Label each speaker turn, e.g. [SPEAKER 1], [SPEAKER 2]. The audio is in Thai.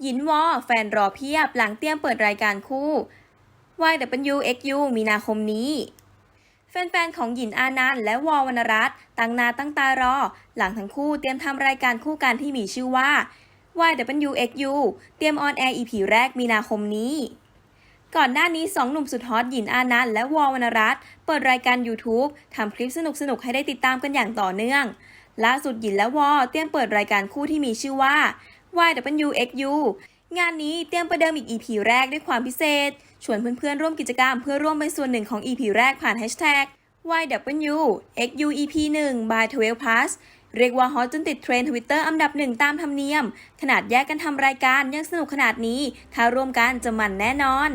[SPEAKER 1] หยินวอ แฟนรอเพียบหลังเตรียมเปิดรายการคู่ YWXU มีนาคมนี้ แฟนๆ ของหยินอานันต์และวอวรรณรัตน์ตั้งนาตั้งตารอ หลังทั้งคู่เตรียมทำรายการคู่กันที่มีชื่อว่า YWXU เตรียมออนแอร์ EP แรกมีนาคมนี้ ก่อนหน้านี้สองหนุ่มสุดฮอตหยินอานันต์และวอวรรณรัตน์เปิดรายการ YouTube ทำคลิปสนุกๆ ให้ได้ติดตามกันอย่างต่อเนื่องล่าสุดหยินและวอเตรียมเปิดรายการคู่ที่มีชื่อว่า YWXU งานนี้เตรียมประเดิมอีก EP แรกด้วยความพิเศษ ชวนเพื่อนๆ ร่วมกิจกรรมเพื่อร่วมเป็นส่วนหนึ่งของ EP แรกผ่าน Hashtag YWXU EP 1 by 12 plus เรียกว่าฮอตจนติดเทรนด์ทวิตเตอร์อันดับหนึ่งตามธรรมเนียม ขนาดแยกกันทำรายการยังสนุกขนาดนี้ ถ้าร่วมกันจะมันแน่นอน